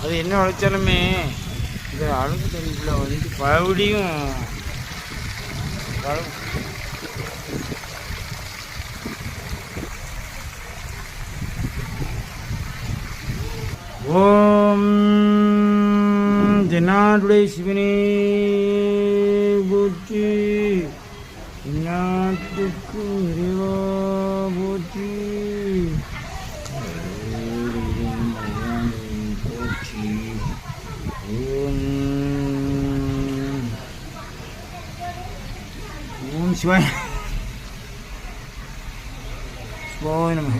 அது என்ன உழைச்சாலுமே இந்த அழகு தண்ணிக்குள்ள வந்து பகுடியும் ஓம் தென்னாடுடைய சிவனே போற்றி. நாட்டுக்கு இறைவா போற்றி. ஓம் பகவானே போற்றி ஓம் ஓம் சிவாய சிவாய நம